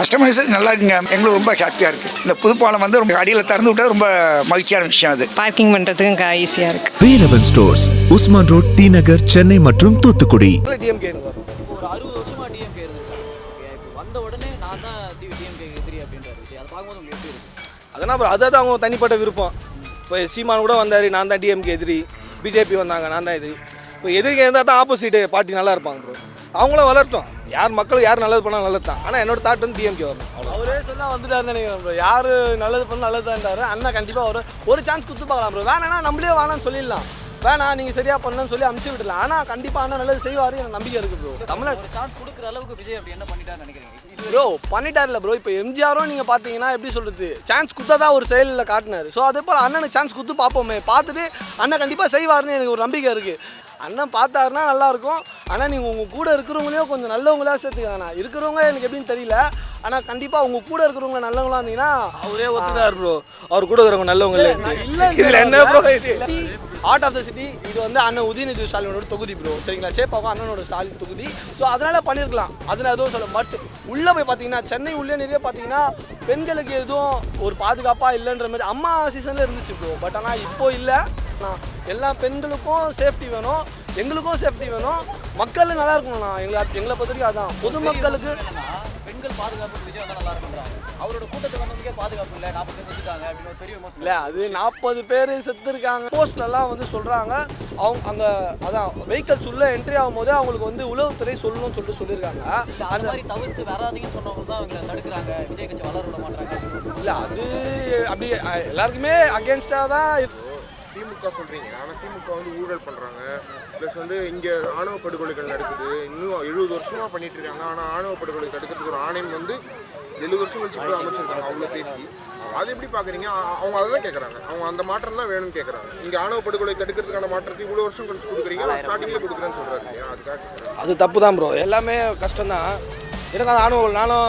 Customisation நல்லா இருக்குங்க. எங்களுக்கு ரொம்ப ஹாப்பியாக இருக்குது இந்த புதுப்பாலம் வந்து ரொம்ப அடியில் திறந்து விட்டா ரொம்ப மகிழ்ச்சியான விஷயம் அது. பார்க்கிங் பண்ணுறதுக்கும் ஈஸியாக இருக்குது Velavan stores Usman road T Nagar Chennai மற்றும் தூத்துக்குடி. டிஎம்கே ஒரு அறுபது வருஷமா டிஎம்கே வந்த உடனே நான் தான் டிஎம்கே எதிரி அப்படின்றாரு. அதை பார்க்கும்போது உங்களுக்கு எப்படி இருக்கு? அதெல்லாம் அப்புறம் அதான் அவங்க தனிப்பட்ட விருப்பம். இப்போ சீமான் கூட வந்தார் நான் தான் டிஎம்கே எதிரி. பிஜேபி வந்தாங்க நான் தான் எதிரி. இப்போ எதிரிக்கே இருந்தால் தான் ஆப்போசிட் பார்ட்டி நல்லா இருப்பாங்க ப்ரோ அவங்களும் வளரட்டும் யார் மக்கள் யார் நல்லது பண்ணால் நல்லது தான். ஆனால் என்னோட தாட் வந்து டிஎம்கே வரணும் அவரே சொன்னால் வந்துட்டாருன்னு நினைக்கிறேன் ப்ரோ யார் நல்லது பண்ணால் நல்லது தான்டாரு அண்ணா கண்டிப்பாக ஒரு ஒரு சான்ஸ் கொடுத்து பார்க்கலாம் ப்ரோ வேணாம் நம்மளே வேணாம்னு சொல்லிடலாம். வேணாம் நீங்கள் சரியா பண்ணலன்னு சொல்லி அமுச்சு விடலாம் ஆனால் கண்டிப்பாக அண்ணா நல்லது செய்வார் எனக்கு நம்பிக்கை இருக்குது ப்ரோ ஒரு சான்ஸ் கொடுக்குற அளவுக்கு விஜய் அப்படி என்ன பண்ணிட்டாருன்னு நினைக்கிறீங்க? ப்ரோ பண்ணிட்டார்ல ப்ரோ இப்போ எம்ஜிஆரும் நீங்கள் பார்த்தீங்கன்னா எப்படி சொல்கிறது சான்ஸ் கொடுத்தா தான் ஒரு செயலில் காட்டினார். ஸோ அதே போல் அண்ணனுக்கு சான்ஸ் கொடுத்து பார்ப்போமே பார்த்துட்டு அண்ணன் கண்டிப்பாக செய்வார்னு எனக்கு ஒரு நம்பிக்கை இருக்குது அண்ணன் பார்த்தாருன்னா நல்லாயிருக்கும் ஆனால் நீங்கள் உங்கள் கூட இருக்கிறவங்களையும் கொஞ்சம் நல்லவங்களா சேர்த்துக்காங்கண்ணா இருக்கிறவங்க எனக்கு எப்படின்னு தெரியல. ஆனால் கண்டிப்பாக உங்கள் கூட இருக்கிறவங்க நல்லவங்களா இருந்தீங்கன்னா அவரே ஒத்துக்கிறார் ப்ரோ அவர் கூட இருக்கிறவங்க நல்லவங்க இல்லை. என்ன bro heart art of the city இது வந்து அண்ணன் உதயநிதி ஸ்டாலினோட தொகுதி ப்ரோ சரிங்களா? சேப்பாவும் அண்ணனோட ஸ்டாலின் தொகுதி. ஸோ அதனால பண்ணியிருக்கலாம் அதில் எதுவும் சொல்ல பட் உள்ளே போய் பார்த்தீங்கன்னா சென்னை உள்ளே நிறைய பார்த்தீங்கன்னா பெண்களுக்கு எதுவும் ஒரு பாதுகாப்பாக இல்லைன்ற மாதிரி அம்மா சீசனில் இருந்துச்சு ப்ரோ பட் ஆனால் இப்போ இல்லை. எல்லா பெண்களுக்கும் சேஃப்டி வேணும். எங்களுக்கும் சேஃப்டி வேணும். மக்கள் நல்லா இருக்கணும்ண்ணா. எங்களை எங்களை பொறுத்த வரைக்கும் அதான். பொதுமக்களுக்கு பெண்கள் பாதுகாப்பு விஜய் வந்தா நல்லா இருக்குன்றாங்க அவரோட கூட்டத்துக்கு வந்தவங்க பாதுகாப்பு இல்லை. நாற்பது செத்துட்டாங்க அப்படின்னு ஒரு பெரிய இல்லை அது நாற்பது பேர் செத்துருக்காங்க. போஸ்ட்லலாம் வந்து சொல்கிறாங்க அவங்க அங்கே அதான் வெஹிக்கல்ஸ் உள்ளே என்ட்ரி ஆகும்போது அவங்களுக்கு வந்து உளவுத்துறை சொல்லணும்னு சொல்லிட்டு சொல்லியிருக்காங்க. அந்த மாதிரி தவிர்த்து வராதீங்கன்னு சொன்னவங்க தான் அவங்களை தடுக்கிறாங்க. விஜய் கட்சி வளர விட மாட்டாங்க இல்லை அது அப்படி எல்லாருக்குமே அகேன்ஸ்டாக தான். திமுக சொல்றீங்க. ஆனால் திமுக வந்து ஊழல் பண்றாங்க. ப்ளஸ் வந்து இங்க ஆணவ படுகொலைகள் நடக்குது. இன்னும் எழுபது வருஷமா பண்ணிட்டு இருக்காங்க. ஆனால் ஆணவ படுகொலை தடுக்கிறதுக்கு ஒரு ஆணையம் வந்து எழுபது வருஷம் கழிச்சு போய் அமைச்சிருக்காங்க. அவ்வளோ பேசி. அது எப்படி பாக்குறீங்க? அ- அவங்க அதை தான் கேட்குறாங்க அவங்க அந்த மாற்றம் தான் வேணும்னு கேட்குறாங்க இங்க ஆணவ படுகொலை தடுக்கிறதுக்கான மாற்றத்தை இவ்வளோ வருஷம் கழிச்சு கொடுக்குறீங்க. ஸ்டார்டிங்ல கொடுக்குறேன்னு இல்லையா அதுக்காக? அது தப்பு தான் ப்ரோ எல்லாமே கஷ்டம் தான் எனக்கு அந்த நானும்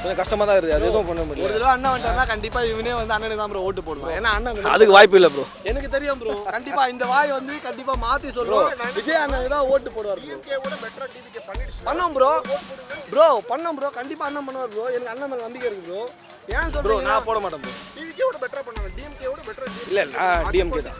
கொஞ்சம் கஷ்டமாக தான் இருக்குது. அது எதுவும் பண்ண ஒரு முடியல தடவை அண்ணன் வந்துட்டாருன்னா கண்டிப்பாக இவனே வந்து அண்ணனுக்கு தான் ப்ரோ ஓட்டு போடுவான். ஏன்னா அண்ணன் அதுக்கு வாய்ப்பு இல்லை ப்ரோ எனக்கு தெரியும் ப்ரோ கண்டிப்பா இந்த வாய் வந்து கண்டிப்பா மாத்தி சொல்றோம். விஜய் அண்ணனுக்கு தான் ஓட்டு போடுவார் டிவிகே பண்ணோம் ப்ரோ ப்ரோ பண்ணோம் ப்ரோ கண்டிப்பா அண்ணன் பண்ணுவார் ப்ரோ எனக்கு அண்ணன் மேல நம்பிக்கை இருக்கு ப்ரோ ஏன் ப்ரோ சொல்றீங்க நான் போட மாட்டேன் ப்ரோ டிவிகேவோட பெட்டரா பண்ணாங்க. டிஎம்கேவோட பெட்டரா இல்லை நான் டிஎம்கே தான்.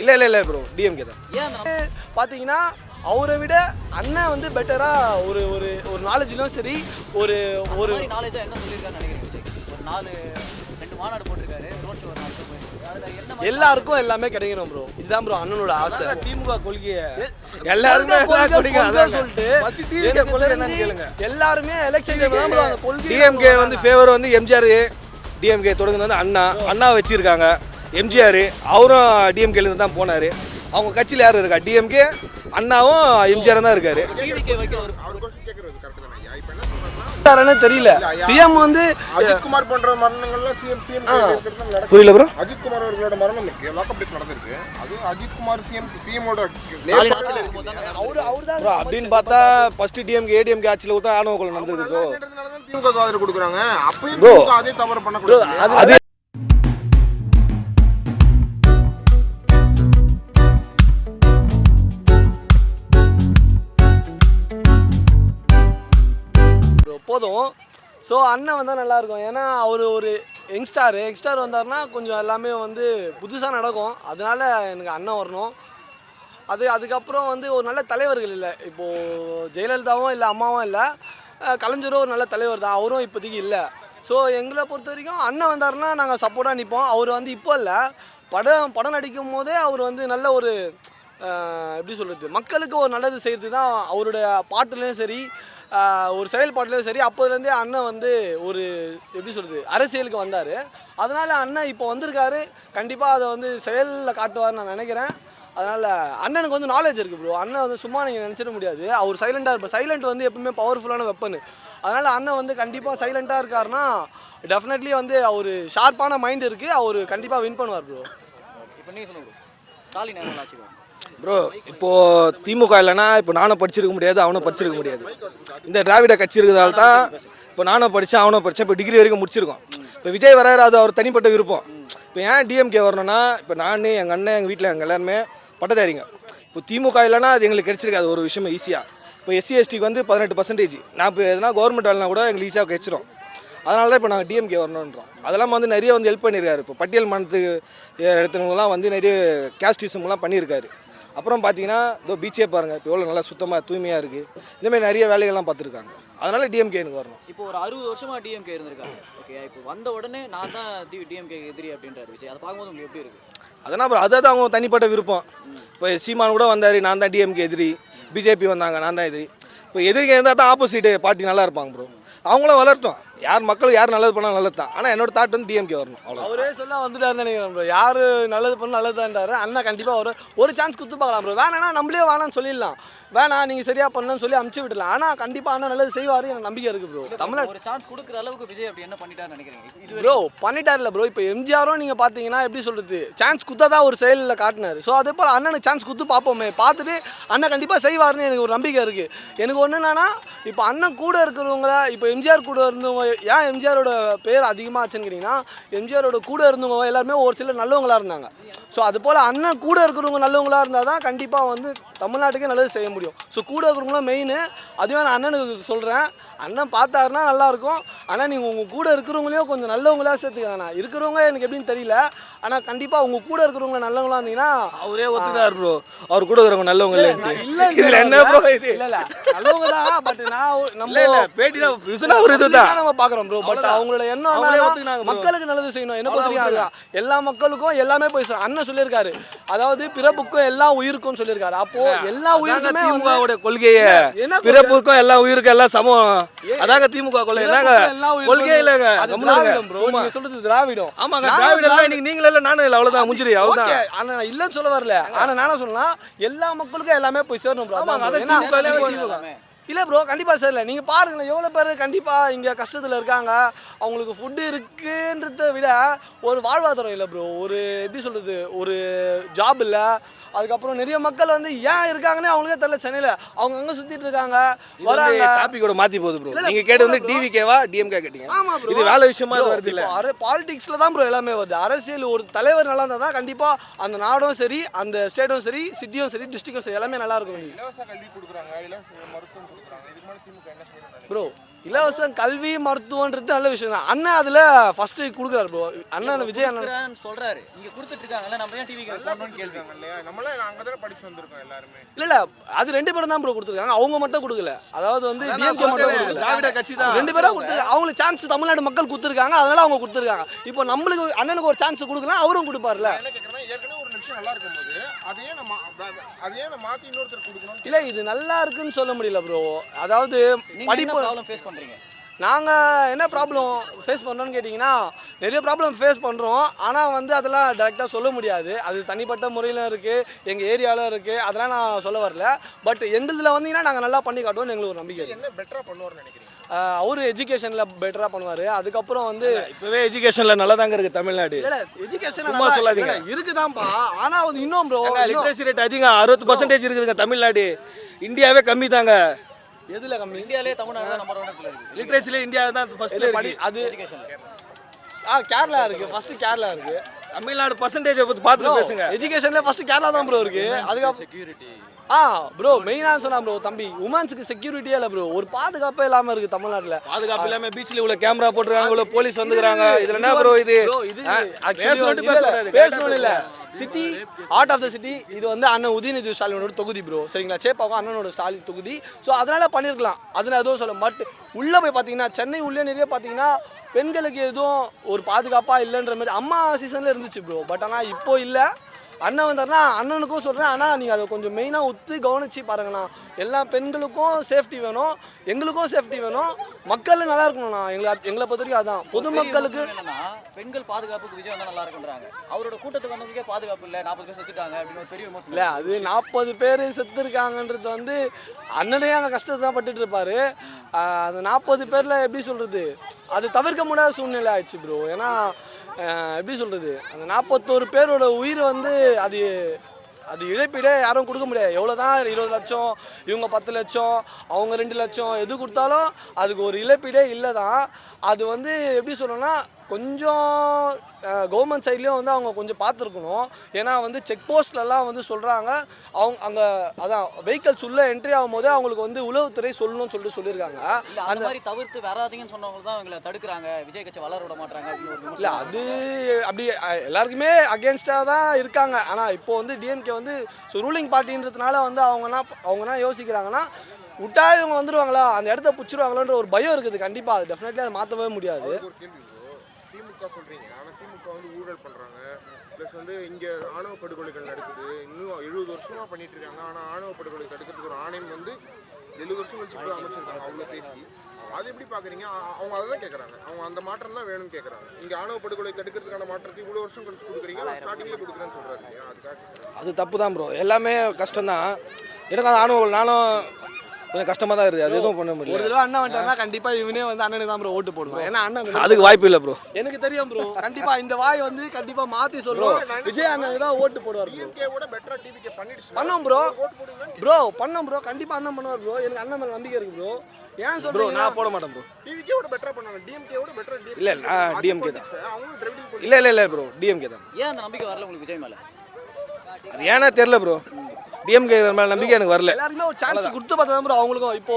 இல்லை இல்லை இல்லை ப்ரோ டிஎம்கே தான். ஏன் பாத்தீங்கன்னா அவரை விட அண்ணன் வந்து பெட்டரா ஒரு ஒரு ஒரு நாலேஜ்லயும் சரி ஒரு ஒரு ஒரு நாலேஜா என்ன சொல்லியிருக்காருன்னு நினைக்கிறீங்க விஜய்? ஒரு நாலு ரெண்டு மாநாடு போட்டிருக்காரு ரோட் ஷோ நாலு எல்லாருக்கும் எல்லாமே கிடைக்கணும் ப்ரோ இதுதான் ப்ரோ அண்ணனோட ஆசை. திமுக கொள்கையை. எல்லாருமே சொல்லிட்டு எல்லாருமே எலெக்ஷன் டிஎம்கே வந்து ஃபேவர் வந்து எம்ஜிஆர் டிஎம்கே தொடங்குனது வந்து அண்ணா அண்ணா வச்சிருக்காங்க. எம்ஜிஆர் அவரும் டிஎம்கேல இருந்து தான் போனார். அவங்க கட்சியில் யார் இருக்கா? டிஎம்கே அண்ணாவும் எம்ஜிஆர் தான் இருக்காரு. தெரியல. சிஎம் வந்து அஜித்குமார் போன்ற மரணங்கள்லாம் சிஎம் சிஎம் நடக்குது புரியல ப்ரோ அஜித்குமார் அவர்களோட மரணம் இருக்கு. லாக்அப் நடந்திருக்கு. அது அஜித்குமார் சிஎம் சிஎமோட அப்படின்னு பார்த்தா ஃபர்ஸ்ட் டிஎம்கே ஏடிஎம்கே ஆட்சியில் கூட ஆணவ கொலை நடந்திருக்கு திமுக ஆதரவு கொடுக்குறாங்க. அப்பயும் அதே தவறு பண்ணக்கூடாது ஸோ அண்ணன் வந்தால் நல்லாயிருக்கும். ஏன்னா அவர் ஒரு யங்ஸ்டார். யங்ஸ்டார் வந்தார்னா கொஞ்சம் எல்லாமே வந்து புதுசாக நடக்கும். அதனால எனக்கு அண்ணன் வரணும். அது அதுக்கப்புறம் வந்து ஒரு நல்ல தலைவர்கள் இல்லை. இப்போது ஜெயலலிதாவும் இல்லை அம்மாவும் இல்லை. கலைஞரும் ஒரு நல்ல தலைவர் தான். அவரும் இப்போதைக்கு இல்லை. ஸோ எங்களை பொறுத்த வரைக்கும் அண்ணன் வந்தாருன்னா நாங்கள் சப்போர்ட்டாக நிற்போம் அவர் வந்து இப்போ இல்லை. படம் படம் நடிக்கும் போதே அவர் வந்து நல்ல ஒரு எப்படி சொல்கிறது மக்களுக்கு ஒரு நல்லது செய்கிறது தான் அவருடைய பாட்டுலேயும் சரி ஒரு செயல்பாட்டிலும் சரி அப்போதுலேருந்தே அண்ணன் வந்து ஒரு எப்படி சொல்கிறது அரசியலுக்கு வந்தார். அதனால் அண்ணன் இப்போ வந்திருக்காரு. கண்டிப்பாக அதை வந்து செயலில் காட்டுவார்னு நான் நினைக்கிறேன். அதனால் அண்ணனுக்கு வந்து நாலேஜ் இருக்குது ப்ரோ அண்ணன் வந்து சும்மா நீங்கள் நினச்சிட முடியாது. அவர் சைலண்டாக இருப்பார். சைலண்ட் வந்து எப்பவுமே பவர்ஃபுல்லான வெப்பன் அதனால் அண்ணன் வந்து கண்டிப்பாக சைலண்ட்டாக இருக்காருன்னா டெஃபினெட்லி வந்து அவர் ஷார்ப்பான மைண்ட் இருக்குது அவர் கண்டிப்பாக வின் பண்ணுவார் ப்ரோ இப்போ நீங்கள் சொல்லுங்கள் ஸ்டாலின் ப்ரோ இப்போது திமுக இல்லைன்னா இப்போ நானும் படிச்சிருக்க முடியாது அவனும் படிச்சிருக்க முடியாது. இந்த திராவிட கட்சி இருக்கிறதால தான் இப்போ நானும் படித்தேன் அவனும் படித்தேன் இப்போ டிகிரி வரைக்கும் முடிச்சிருக்கோம். இப்போ விஜய் வராரு அது அவர் தனிப்பட்ட விருப்பம். இப்போ ஏன் டிஎம்கே வரணும்னா இப்போ நான் எங்கள் அண்ணன் எங்கள் வீட்டில் எங்கள் எல்லாருமே பட்டதாரிங்க. இப்போ திமுக இல்லைன்னா அது எங்களுக்கு கிடைச்சிருக்காது ஒரு விஷயம் ஈஸியாக இப்போ எஸ்சி எஸ்டிக்கு வந்து பதினெட்டு பர்சன்டேஜ் நான் இப்போ எதனா கவர்மெண்ட் வேலைனா கூட எங்களுக்கு ஈஸியாக கிடைச்சிரும். அதனால தான் இப்போ நாங்கள் டிஎம்கே வரணுன்றோம். அதெல்லாம் வந்து நிறைய வந்து ஹெல்ப் பண்ணியிருக்காரு. இப்போ பட்டியல் மனத்துக்கு எடுத்தவங்களாம் வந்து நிறைய கேஸ்டிசம்லாம் பண்ணியிருக்காரு. அப்புறம் பார்த்தீங்கன்னா இதோ பீச்சே பாருங்கள் இப்போ எவ்வளோ நல்லா சுத்தமாக தூய்மையாக இருக்குது இந்தமாதிரி நிறைய வேலைகள்லாம் பார்த்துருக்காங்க. அதனால டிஎம்கே எனக்கு வரணும். இப்போ ஒரு அறுபது வருஷமா டிஎம்கே இருந்திருக்காங்க. ஓகே இப்போ வந்த உடனே நான் தான் டிஎம்கே எதிரி அப்படின்றாரு விஜய். அதை பார்க்கும்போது உங்களுக்கு எப்படி இருக்கு? அதெல்லாம் அப்புறம் அதாவது அவங்க தனிப்பட்ட விருப்பம். இப்போ சீமான் கூட வந்தார் நான் தான் டிஎம்கே எதிரி. பிஜேபி வந்தாங்க நான் தான் எதிரி. இப்போ எதிரிங்க இருந்தால் தான் ஆப்போசிட் பார்ட்டி நல்லா இருப்பாங்க ப்ரோ அவங்களும் வளரட்டும் யார் மக்கள் யார் நல்லது பண்ணால் நல்லது தான் ஆனால் என்னோட தாட் வந்து டிஎம்கே வரணும். அவ்வளோ அவரே சொல்ல வந்துட்டாருன்னு நினைக்கிறேன் ப்ரோ யார் நல்லது பண்ண நல்லதுதான்றாரு அண்ணா கண்டிப்பாக ஒரு ஒரு சான்ஸ் கொடுத்து பார்க்கலாம் ப்ரோ வேணாம்னா நம்மளே வேணாம்னு சொல்லிடலாம். வேணாம் நீங்கள் சரியாக பண்ணணும்னு சொல்லி அமுச்சு விடலாம் ஆனால் கண்டிப்பாக அண்ணா நல்லது செய்வார் எனக்கு நம்பிக்கை இருக்குது ப்ரோ தமிழ்நாடு ஒரு சான்ஸ் கொடுக்குற அளவுக்கு விஜய் அப்படி என்ன பண்ணிட்டாருன்னு நினைக்கிறீங்க? ப்ரோ பண்ணிட்டார்ல ப்ரோ இப்போ எம்ஜிஆரும் நீங்கள் பார்த்தீங்கன்னா எப்படி சொல்கிறது சான்ஸ் கொடுத்தா தான் ஒரு செயலில் காட்டினார். ஸோ அதே போல் அண்ணனுக்கு சான்ஸ் கொடுத்து பார்ப்போமே. பார்த்துட்டு அண்ணன் கண்டிப்பாக செய்வார்னு எனக்கு ஒரு நம்பிக்கை இருக்குது எனக்கு ஒன்று என்னன்னா இப்போ அண்ணன் கூட இருக்கிறவங்கள இப்போ எம்ஜிஆர் கூட இருந்தவங்க ஏன் எம்ஜிஆரோட பேர் அதிகமாக ஆச்சுன்னு கேட்டிங்கன்னா எம்ஜிஆரோட கூட இருந்தவங்க எல்லாருமே ஒரு சிலர் நல்லவங்களாக இருந்தாங்க. ஸோ அது போல் அண்ணன் கூட இருக்கிறவங்க நல்லவங்களாக இருந்தால் தான் கண்டிப்பாக வந்து தமிழ்நாட்டுக்கே நல்லது செய்ய முடியும். ஸோ கூட இருக்கிறவங்களும் மெயின் அதுவே நான் அண்ணனுக்கு சொல்கிறேன் அண்ணன் பார்த்தாருன்னா நல்லாயிருக்கும் ஆனால் நீங்கள் உங்கள் கூட இருக்கிறவங்களையும் கொஞ்சம் நல்லவங்களா சேர்த்துக்கங்கண்ணா இருக்கிறவங்க எனக்கு எப்படின்னு தெரியல. ஆனால் கண்டிப்பாக உங்கள் கூட இருக்கிறவங்க நல்லவங்களா இருந்தீங்கன்னா அவரே ஒத்துக்கிறார் ப்ரோ அவர் கூட இருக்கிறவங்க நல்லவங்க இல்லைன்னு இதில் என்ன ப்ரோ இது? இல்ல இல்ல. நல்லவங்க தான் பட் நான் நம்ம இல்லை இல்லை. பேட்டினா விசுனா ஒரு இதுதான். தான் நம்ம பாக்குறோம் ப்ரோ பட். அவங்களோட எண்ணம். மக்களுக்கு நல்லது செய்யணும். என்ன அதுதான். எல்லா மக்களுக்கும் எல்லாமே போய். அண்ணன் சொல்லியிருக்காரு. அதாவது பிறப்புக்கும் எல்லா உயிருக்கும் சொல்லியிருக்காரு. அப்போ எல்லா உயிருக்குமே வந்து- திமுகவோட கொள்கையே பிறப்புக்கும் எல்லா உயிருக்கும் எல்லாம் சமம். அதாங்க திமுக கொள்கை. என்னங்க இல்லைங்க. அது சும்மா. நீங்க சொல்றது திராவிடம். ஆமாங்க திராவிடம் இன்னைக்கு நீங்களே இல்லை நானும் இல்லை. அவ்வளோதான் ஓகே ஆனா நான் இல்லைன்னு சொல்ல வரல. ஆனா நான் சொல்லலாம் எல்லா மக்களுக்கும் எல்லாமே போய் சேரணும் ப்ரோ ஆமாங்க, திமுக. இல்ல ப்ரோ கண்டிப்பா சரியில்ல நீங்க பாருங்களேன் எவ்வளவு பேர் கண்டிப்பா இங்க கஷ்டத்துல இருக்காங்க. அவங்களுக்கு ஃபுட்டு இருக்குன்றத விட ஒரு வாழ்வாதாரம் இல்லை ப்ரோ ஒரு எப்படி சொல்றது ஒரு ஜாப் இல்ல. அதுக்கப்புறம் நிறைய மக்கள் வந்து ஏன் இருக்காங்கன்னே அவங்களுக்கே தெரியல சென்னையில. அவங்க அங்க சுத்திட்டு இருக்காங்க? வராங்க. டாபிக்கோட மாத்தி போகுது ப்ரோ இல்ல, இல்ல, நீங்க கேட்டு வந்து bro. டிவிகேவா டிஎம்கே கேட்டீங்க? ஆமா bro. இது வேலை விஷயமா இது வருது இல்ல? பாலிடிக்ஸ்ல தான் ப்ரோ எல்லாமே வருது. அரசியல் ஒரு தலைவர் நல்லா இருந்தால் தான் கண்டிப்பா அந்த நாடும் சரி அந்த ஸ்டேட்டும் சரி சிட்டியும் சரி டிஸ்ட்ரிக்டும் சரி எல்லாமே நல்லா இருக்கும். ப்ரோ இலவச கல்வி மருத்துவன்றது நல்ல விஷயம் தான். அண்ணன் அதுல ஃபர்ஸ்ட் கொடுக்குறாரு ப்ரோ அண்ணன் விஜய் அண்ணன் சொல்றாரு. இங்க கொடுத்துட்டு இருக்காங்கல்ல நம்ம ஏன் டிவிக்கு போடணும்னு கேள்வி. இல்லையா? நம்மளாம் அங்கே தானே படிச்சு வந்திருக்கோம் எல்லாருமே. இல்ல இல்ல அது ரெண்டு பேரும் தான் ப்ரோ கொடுத்துருக்காங்க. அவங்க மட்டும் கொடுக்கல. அதாவது வந்து டிஎம்கே மட்டும் கொடுக்கல. திராவிட கட்சி தான். ரெண்டு பேரும் கொடுத்துருக்காங்க. அவங்களுக்கு சான்ஸ் தமிழ்நாடு மக்கள் கொடுத்துருக்காங்க. அதனால அவங்க கொடுத்துருக்காங்க. இப்போ நம்மளுக்கு அண்ணனுக்கு ஒரு சான்ஸ் கொடுக்கலாம் அவரும் கொடுப்பார்ல. ஏற்கனவே ஒரு நிமிஷம் நல்லா இருக்கும்போது அதையே நம்ம அதையே நம்ம மாற்றி இன்னொருத்தர் கொடுக்கணும் இல்ல இது நல்லா இருக்குன்னு சொல்ல முடியல ப்ரோ அதாவது படிப்பு ஃபேஸ் பண்றீங்க? நாங்கள் என்ன ப்ராப்ளம் ஃபேஸ் பண்ணுறோன்னு கேட்டிங்கன்னா நிறைய ப்ராப்ளம் ஃபேஸ் பண்ணுறோம் ஆனால் வந்து அதெல்லாம் டேரெக்டாக சொல்ல முடியாது. அது தனிப்பட்ட முறையில் இருக்குது எங்கள் ஏரியாவில் இருக்குது அதெல்லாம் நான் சொல்ல வரல. பட் எங்களுதில் வந்தீங்கன்னா நாங்கள் நல்லா பண்ணி காட்டுவோம்னு எங்களுக்கு ஒரு நம்பிக்கை இருக்குது என்ன பெட்டராக பண்ணுவார்னு நினைக்கிறீங்க? அவர் எஜுகேஷனில் பெட்டராக பண்ணுவார். அதுக்கப்புறம் வந்து இப்பவே எஜுகேஷன்ல நல்லா தாங்க இருக்கு தமிழ்நாடு. எஜுகேஷன் சும்மா சொல்லாதீங்க. இருக்குதான்ப்பா ஆனால் வந்து இன்னும் ப்ரோ லிட்ரேசி ரேட் அதிகம் அறுபது பர்சன்டேஜ் இருக்குதுங்க தமிழ்நாடு. இந்தியாவே கம்மி தாங்க எதில் கம்மி? இந்தியாலே தமிழ்நாடு தான் நம்பர் ஒன் இடத்துல இருக்கு லிட்ரேசில இந்தியா தான் ஃபர்ஸ்ட்ல படி இருக்கு. அது ஆ கேரளா இருக்குது ஃபஸ்ட்டு கேரளா இருக்குது தமிழ்நாடு பர்சன்டேஜை பத்தி பார்த்துட்டு பேசுங்க. எஜுகேஷன்ல ஃபர்ஸ்ட் கேரளா தான் ப்ரோ இருக்கு. அதுக்கப்புறம் ஆ ப்ரோ மெயினாக சொன்னா ப்ரோ தம்பி உமன்ஸுக்கு செக்யூரிட்டியே இல்லை ப்ரோ ஒரு பாதுகாப்பே இல்லாமல் இருக்கு தமிழ்நாட்டில். பாதுகாப்பு இல்லாம பீச்ல இவ்வளவு கேமரா போட்டுருக்காங்க இவ்வளவு போலீஸ் வந்துக்கிறாங்க. இதுல என்ன ப்ரோ இது. பேசணும் இல்ல. City art of the city இது வந்து அண்ணன் உதயநிதி ஸ்டாலினோட தொகுதி ப்ரோ சரிங்களா? சேப்பாவும் அண்ணனோட ஸ்டாலின் தொகுதி. ஸோ அதனால பண்ணியிருக்கலாம் அதனால் எதுவும் சொல்ல பட் உள்ளே போய் பார்த்தீங்கன்னா சென்னை உள்ளே நிறைய பார்த்தீங்கன்னா பெண்களுக்கு எதுவும் ஒரு பாதுகாப்பாக இல்லைன்ற மாதிரி அம்மா சீசனில் இருந்துச்சு ப்ரோ பட் ஆனால் இப்போ இல்லை. அண்ணன் வந்தாருன்னா அண்ணனுக்கும் சொல்கிறேன் ஆனால் நீங்கள் அதை கொஞ்சம் மெயினாக ஒத்து கவனிச்சு பாருங்கண்ணா. எல்லா பெண்களுக்கும் சேஃப்டி வேணும். எங்களுக்கும் சேஃப்டி வேணும். மக்கள் நல்லா இருக்கணும்ண்ணா. எங்களை எங்களை பொறுத்த வரைக்கும் அதான் பொதுமக்களுக்கு பெண்கள் பாதுகாப்புக்கு விஜய் வந்தா நல்லா இருக்குன்றாங்க. அவரோட கூட்டத்துக்கு வந்ததுக்கே பாதுகாப்பு இல்ல. நாற்பது பேர் செத்துட்டாங்க அப்படின்னு ஒரு பெரிய விமர்சனம். இல்லை அது நாற்பது பேர் செத்துருக்காங்கன்றது வந்து அண்ணனே அங்கே கஷ்டத்தை தான் பட்டுட்டு இருப்பாரு. அந்த நாற்பது பேரில் எப்படி சொல்கிறது அது தவிர்க்க முடியாத சூழ்நிலை ஆயிடுச்சு ப்ரோ ஏன்னா எப்படி சொல்கிறது அந்த நாற்பத்தோரு பேரோட உயிர் வந்து அது அது இழப்பீடே யாரும் கொடுக்க முடியாது. எவ்வளோ தான் இருபது லட்சம் இவங்க பத்து லட்சம் அவங்க ரெண்டு லட்சம் எது கொடுத்தாலும் அதுக்கு ஒரு இழப்பீடே இல்லை தான் அது வந்து எப்படி சொல்லணும்னா கொஞ்சம் கவர்மெண்ட் சைட்லேயும் வந்து அவங்க கொஞ்சம் பார்த்துருக்கணும். ஏன்னா வந்து செக் போஸ்ட்லலாம் வந்து சொல்கிறாங்க அவங்க அங்கே அதான் வெஹிக்கல்ஸ் உள்ளே என்ட்ரி ஆகும்போது அவங்களுக்கு வந்து உளவுத்துறை சொல்லணும்னு சொல்லிட்டு சொல்லியிருக்காங்க. அந்த மாதிரி தவிர்த்து வராதீங்கன்னு சொன்னவங்க தான் இவங்களை தடுக்கிறாங்க. விஜய் கட்சி வளர விட மாட்டாங்க இல்லை அது அப்படி எல்லாருக்குமே அகேன்ஸ்டாக தான் இருக்காங்க. ஆனால் இப்போ வந்து டிஎம்கே வந்து ரூலிங் பார்ட்டின்றதுனால வந்து அவங்கன்னா அவங்கன்னா யோசிக்கிறாங்கன்னா விட்டா இவங்க வந்துருவாங்களா? அந்த இடத்த பிடிச்சிருவாங்களோன்ற ஒரு பயம் இருக்குது. கண்டிப்பாக அது டெஃபினெட்லி அதை மாற்றவே முடியாது அதுக்கு ஒரு கேள்வி bro. திமுக சொல்றீங்க. ஆனா திமுக வந்து ஊழல் பண்றாங்க. ப்ளஸ் வந்து இங்க ஆணவ படுகொலைகள் நடக்குது. இன்னும் எழுபது வருஷமா பண்ணிட்டு இருக்காங்க. ஆனா ஆணவ படுகொலை தடுக்கிறதுக்கு ஒரு ஆணையம் வந்து எழுபது வருஷம் கழிச்சு இப்போ அமைச்சிருக்காங்க. அவங்க பேசி. அது எப்படி பாக்குறீங்க? அ- அவங்க அதை தான் கேட்கறாங்க அவங்க அந்த மாற்றம் தான் வேணும்னு கேட்கறாங்க இங்க ஆணவ படுகொலை தடுக்கிறதுக்கான மாற்றத்தை இவ்வளவு வருஷம் கழிச்சு கொடுக்குறீங்க. ஸ்டார்டிங்ல கொடுக்குறேன்னு இல்லையா? அதுக்காக. அது தப்பு தான் ப்ரோ எல்லாமே கஷ்டம்தான். எனக்கு அந்த ஆணவம் நானும் கொஞ்சம் கஷ்டமாக தான் இருக்குது. அது எதுவும் பண்ண ஒரு முடியல தடவை அண்ணன் வந்துட்டாருன்னா கண்டிப்பாக இவனே வந்து அண்ணனுக்கு தான் ப்ரோ ஓட்டு போடுவோம் ஏன்னா அண்ணன் அதுக்கு வாய்ப்பு இல்லை ப்ரோ எனக்கு தெரியும் ப்ரோ கண்டிப்பாக இந்த வாய் வந்து கண்டிப்பாக மாற்றி சொல்கிறோம் விஜய் அண்ணனுக்கு தான் ஓட்டு போடுவார் பண்ணோம் ப்ரோ ப்ரோ பண்ணோம் ப்ரோ கண்டிப்பாக அண்ணன் பண்ணுவார் ப்ரோ எனக்கு அண்ணன் மேலே நம்பிக்கை இருக்கு ப்ரோ ஏன் ப்ரோ நான் போட மாட்டேன் ப்ரோ டிவிகே விட பெட்டரா பண்ணாங்க. டிஎம்கே விட பெட்டரா இல்ல, நான் DMK தான். டிரைவிங் இல்லை இல்லை இல்லை ப்ரோ டிஎம்கே தான். ஏன் அந்த நம்பிக்கை வரல உங்களுக்கு விஜய் மேல? அது ஏன்னா தெரில ப்ரோ டிஎம்கே மேலே நம்பிக்கை எனக்கு வரல. எல்லாருக்குமே ஒரு சான்ஸ் கொடுத்து பார்த்தா ப்ரோ அவங்களுக்கும். இப்போ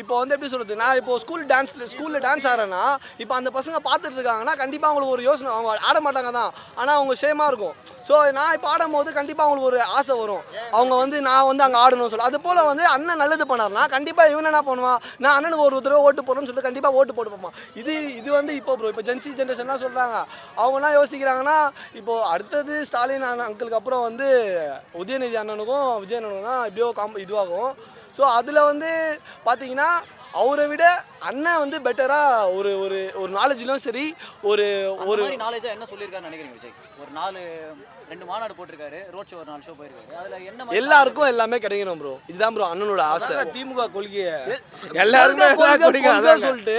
இப்போ வந்து எப்படி சொல்றது? நான் இப்போ ஸ்கூல் டான்ஸ் ஸ்கூலில் டான்ஸ் ஆடுறேன்னா இப்போ அந்த பசங்க பார்த்துட்டு இருக்காங்கன்னா கண்டிப்பாக அவங்களுக்கு ஒரு யோசனை. அவங்க ஆட மாட்டாங்க தான். ஆனால் அவங்க சேமாக இருக்கும். ஸோ நான் இப்போ ஆடும்போது கண்டிப்பாக அவங்களுக்கு ஒரு ஆசை வரும். அவங்க வந்து நான் வந்து அங்கே ஆடணும்னு சொல்லி. அது போல் வந்து அண்ணன் நல்லது பண்ணார்னா கண்டிப்பாக இவன் என்ன பண்ணுவான் நான் அண்ணனுக்கு ஒரு தடவை ஓட்டு போடணும்னு சொல்லிட்டு கண்டிப்பாக ஓட்டு போட்டு போப்பான் இது இது வந்து இப்போ ப்ரோ இப்போ ஜென்சி ஜென்ரேஷன்லாம் சொல்கிறாங்க அவங்களாம் யோசிக்கிறாங்கன்னா இப்போது அடுத்தது ஸ்டாலின் அண்ணன் அங்கிளுக்கு அப்புறம் வந்து உதயநிதி அண்ணனுக்கும் விஜய் தான் எப்படியோ காம் இதுவாகும். ஸோ அதில் வந்து பார்த்தீங்கன்னா அவரை விட அண்ணன் வந்து பெட்டராக ஒரு ஒரு ஒரு நாலேஜ்லையும் சரி ஒரு ஒரு ஒரு மாதிரி நாலேஜா என்ன சொல்லியிருக்காருன்னு நினைக்கிறீங்க விஜய்? ஒரு நாலு ரெண்டு மாநாடு போட்டிருக்காரு ரோட் ஷோ ஒரு நாலு ஷோ போயிருக்காரு. அதுல என்ன எல்லாருக்கும் எல்லாமே கிடைக்கணும் ப்ரோ இதுதான் ப்ரோ அண்ணனோட ஆசை. திமுக கொள்கையை. எல்லாருமே. சொல்லிட்டு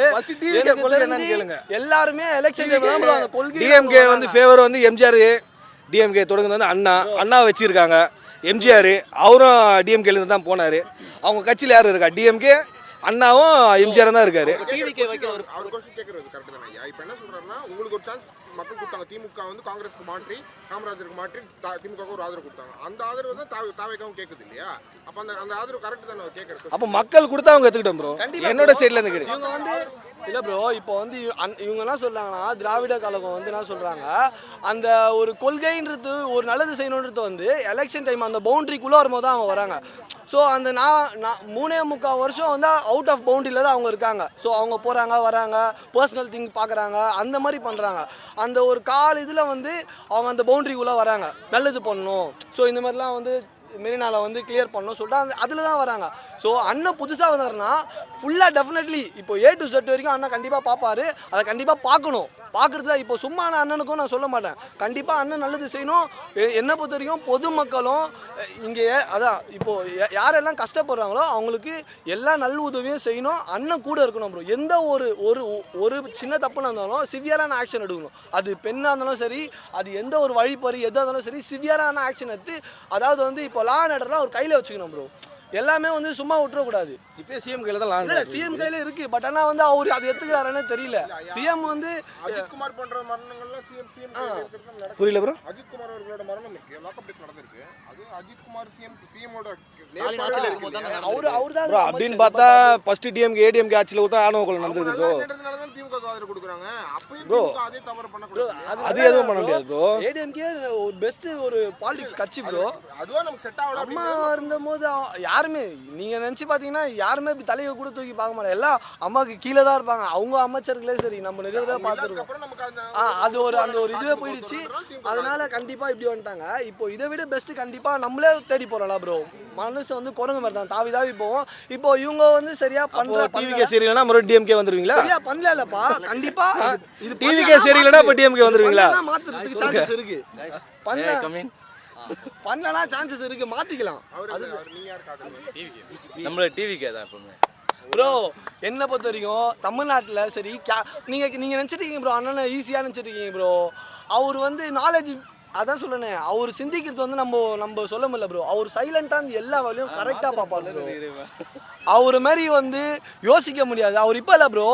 எல்லாருமே எலெக்ஷன் கொள்கை டிஎம்கே வந்து ஃபேவர் வந்து எம்ஜிஆர் டிஎம்கே தொடங்குனது வந்து அண்ணா. அண்ணா வச்சிருக்காங்க. எம்ஜிஆர் அவரும் டிஎம்கேலேருந்து தான் போனார். அவங்க கட்சியில் யார் இருக்கா? டிஎம்கே அண்ணாவும் எம்ஜிஆர் தான் இருக்காரு. அவர் கொஸ்டின் கேட்கறது கரெக்ட் தானே ஐயா? இப்போ என்ன சொல்றாருன்னா உங்களுக்கு ஒரு சான்ஸ் மக்கள் கொடுத்தாங்க. திமுக வந்து காங்கிரஸ்க்கு மாற்றி காமராஜருக்கு மாற்றி தா- திமுகவுக்கு ஒரு ஆதரவு கொடுத்தாங்க. அந்த ஆதரவு தான் தாவே தாவேக்காவும் கேட்குது இல்லையா? அப்போ அந்த அந்த ஆதரவு கரெக்ட் தானே அவர் கேட்கறது அப்போ மக்கள் கொடுத்தா அவங்க எடுத்துக்கிட்டோம் ப்ரோ என்னோட. சைடில் இருந்து இவங்க வந்து இல்லை ப்ரோ இப்போ வந்து இவ- அந்- இவங்க என்ன சொல்கிறாங்கன்னா திராவிட கழகம் வந்து என்ன சொல்கிறாங்க அந்த ஒரு கொள்கைன்றது ஒரு நல்லது செய்யணுன்றது வந்து எலெக்ஷன் டைம் அந்த பவுண்டரிக்குள்ளே வரும்போது தான் அவங்க வராங்க. ஸோ அந்த நான் நான் மூணே முக்கால் வருஷம் வந்து அவுட் ஆஃப் பவுண்டரியில் தான் அவங்க இருக்காங்க. ஸோ அவங்க போகிறாங்க வராங்க பர்சனல் திங் பார்க்குறாங்க அந்த மாதிரி பண்ணுறாங்க அந்த ஒரு கால் இதில் வந்து அவங்க அந்த பவுண்டரிக்குள்ளே வராங்க. நல்லது பண்ணணும். ஸோ இந்த மாதிரிலாம் வந்து மெரினாவில் வந்து கிளியர் பண்ணணும் சொல்லிட்டு அந்த அதில் தான் வராங்க. ஸோ அண்ணன் புதுசாக வந்தார்னா ஃபுல்லாக டெஃபினெட்லி இப்போ ஏ டு செட் வரைக்கும் அண்ணன் கண்டிப்பாக பார்ப்பாரு. அதை கண்டிப்பாக பார்க்கணும். பார்க்குறது தான் இப்போ சும்மா அண்ணனுக்கும் நான் சொல்ல மாட்டேன். கண்டிப்பாக அண்ணன் நல்லது செய்யணும். என்னை பொறுத்த வரைக்கும் பொதுமக்களும் இங்கே அதான் இப்போது யாரெல்லாம் கஷ்டப்படுறாங்களோ அவங்களுக்கு எல்லா நல்ல உதவியும் செய்யணும். அண்ணன் கூட இருக்கணும் ப்ரோ எந்த ஒரு ஒரு ஒரு சின்ன தப்புனா இருந்தாலும் சிவியரான ஆக்ஷன் எடுக்கணும். அது பெண்ணாக இருந்தாலும் சரி அது எந்த ஒரு வழிப்பறி எதாக இருந்தாலும் சரி சிவியரான ஆக்ஷன் எடுத்து அதாவது வந்து இப்போ இப்போ லா அண்ட் ஆர்டர்லாம் அவர் கையில் வச்சுக்கணும் ப்ரோ எல்லாமே வந்து சும்மா விட்டுறக்கூடாது. இப்போ சிஎம் கையில் தான் இல்லை சிஎம் கையில் இருக்கு. பட் ஆனால் வந்து அவர் அதை எடுத்துக்கிறாருன்னு தெரியல. சிஎம் வந்து அஜித்குமார் போன்ற மரணங்கள்லாம் சிஎம் சிஎம் புரியல ப்ரோ அஜித்குமார் அவர்களோட மரணம் லாக்அப் நடந்திருக்கு. அது அஜித்குமார் சிஎம் சிஎமோட நடந்திருக்கு. அவர் அவர் தான் ப்ரோ அப்படின்னு பார்த்தா ஃபர்ஸ்ட் டிஎம்கே ஏடிஎம்கே ஆட்சியில் விட்டா ஆணவ கொலை நடந்தது ப்ரோ தான் திமுக ஆதரவு கொடுக்குறாங்க. அப்பயும் Bro. திமுக அதே தவறு பண்ணக்கூடாது அது எதுவும் பண்ண முடியாது ப்ரோ ஏடிஎம்கே ஒரு பெஸ்ட் ஒரு பாலிடிக்ஸ் கட்சி ப்ரோ அதுவா நமக்கு செட் ஆகல அம்மா இருந்தபோது யாருமே நீங்க நினைச்சு பாத்தீங்கன்னா யாருமே இப்படி தலையை கூட தூக்கி பார்க்க மாட்டாங்க. எல்லாம் அம்மாவுக்கு கீழே தான் இருப்பாங்க. அவங்க அமைச்சர்களே சரி நம்ம நிறைய பார்த்துருக்கோம். அப்புறம் நமக்கு அந்த ஆ அது ஒரு அந்த ஒரு இதுவே போயிடுச்சு. அதனால கண்டிப்பா இப்படி வந்துட்டாங்க. இப்போ இதை விட பெஸ்ட் கண்டிப்பா நம்மளே தேடி போறோம்ல ப்ரோ மனசு வந்து குரங்கு மாதிரி தான். தாவி தாவி போவோம். இப்போ இவங்க வந்து சரியா பண்ற டிவிகே சரியில்லைனா மறுபடியும் டிஎம்கே வந்துருவீங்களா? சரியா பண்ணல இல்லப்பா கண்டிப்பா இது டிவிகே சரியில்லைனா இப்போ டிஎம்கே வந்துருவீங்களா? மாத்துறதுக்கு சான்சஸ் இருக்கு. பண்ணல பண்ணலனா சான்சஸ் இருக்கு மாத்திக்கலாம். நம்மள டிவிக்கே தான் எப்பவுமே. ப்ரோ என்னை பொறுத்த வரைக்கும் தமிழ்நாட்டில் சரி கே நீங்கள் நீங்கள் நினச்சிட்டு ப்ரோ அண்ணனை ஈஸியாக நினச்சிட்டு இருக்கீங்க ப்ரோ அவர் வந்து நாலேஜ் அதான் சொல்லணே அவர் சிந்திக்கிறது வந்து நம்ம நம்ம சொல்ல முடியல ப்ரோ அவர் சைலண்டாக எல்லா வேலையும் கரெக்டாக பார்ப்பாரு ப்ரோ அவர் மாதிரி வந்து யோசிக்க முடியாது. அவர் இப்போ இல்லை ப்ரோ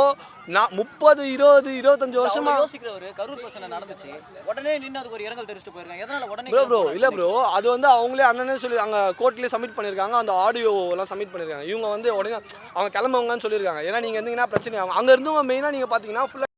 நான் முப்பது இருபது இருபத்தஞ்சு வருஷமா யோசிக்கிறவரு கரூர் பிரச்சனை நடந்துச்சு. உடனே நின்று அதுக்கு ஒரு இரங்கல் தெரிவிச்சுட்டு போயிருக்காங்க. எதனால உடனே ப்ரோ ப்ரோ இல்லை ப்ரோ அது வந்து அவங்களே அண்ணனே சொல்லி அங்கே கோர்ட்லேயே சப்மிட் பண்ணியிருக்காங்க அந்த ஆடியோ எல்லாம் சப்மிட் பண்ணியிருக்காங்க இவங்க வந்து உடனே அவங்க கிளம்புவாங்கன்னு சொல்லியிருக்காங்க ஏன்னா நீங்கள் இருந்தீங்கன்னா பிரச்சனை ஆகும். அங்கே இருந்தவங்க மெயினாக நீங்கள் பார்த்தீங்கன்னா ஃபுல்லாக